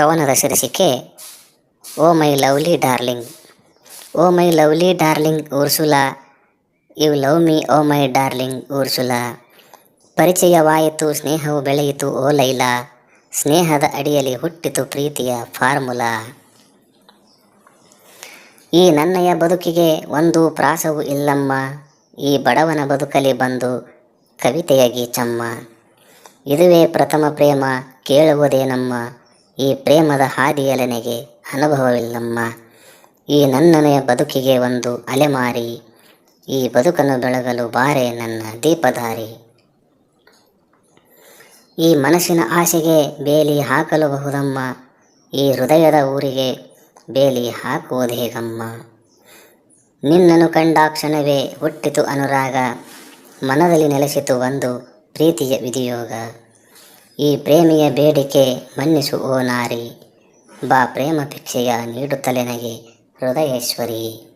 ಕವನದ ಶೀರ್ಷಿಕೆ ಓ my lovely darling. Oh my lovely darling Ursula you love me oh my darling Ursula ಪರಿಚಯವಾಯಿತು, ಸ್ನೇಹವು ಬೆಳೆಯಿತು oh Laila. ಸ್ನೇಹದ ಅಡಿಯಲ್ಲಿ ಹುಟ್ಟಿತು ಪ್ರೀತಿಯ ಫಾರ್ಮುಲಾ. ಈ ನನ್ನಯ ಬದುಕಿಗೆ ಒಂದು ಪ್ರಾಸವೂ ಇಲ್ಲಮ್ಮ. ಈ ಬಡವನ ಬದುಕಲಿ ಬಂದು ಕವಿತೆಯ ಗೀಚಮ್ಮ ಇದುವೇ ಪ್ರಥಮ ಪ್ರೇಮ ಕೇಳುವುದೇನಮ್ಮ ಈ ಪ್ರೇಮದ ಹಾದಿಯಲನೆಗೆ ಅನುಭವವಿಲ್ಲಮ್ಮ. ಈ ನನ್ನನೆಯ ಬದುಕಿಗೆ ಒಂದು ಅಲೆಮಾರಿ ಈ ಬದುಕನ್ನು ಬೆಳಗಲು ಬಾರೆ ನನ್ನ ದೀಪಧಾರಿ. ಈ ಮನಸ್ಸಿನ ಆಸೆಗೆ ಬೇಲಿ ಹಾಕಲಬಹುದಮ್ಮ ಈ ಹೃದಯದ ಊರಿಗೆ ಬೇಲಿ ಹಾಕುವುದು ಹೇಗಮ್ಮ. ನಿನ್ನನ್ನು ಕಂಡಾಕ್ಷಣವೇ ಹುಟ್ಟಿತು ಅನುರಾಗ. ಮನದಲ್ಲಿ ನೆಲೆಸಿತು ಒಂದು ಪ್ರೀತಿಯ ವಿಧಿಯೋಗ. ಈ ಪ್ರೇಮಿಯ ಬೇಡಿಕೆ ಮನ್ನಿಸು ಓ ನಾರಿ. ಬಾ ಪ್ರೇಮ ಭಿಕ್ಷೆಯ ನೀಡುತ್ತಲೆನಗೆ ಹೃದಯೇಶ್ವರಿ.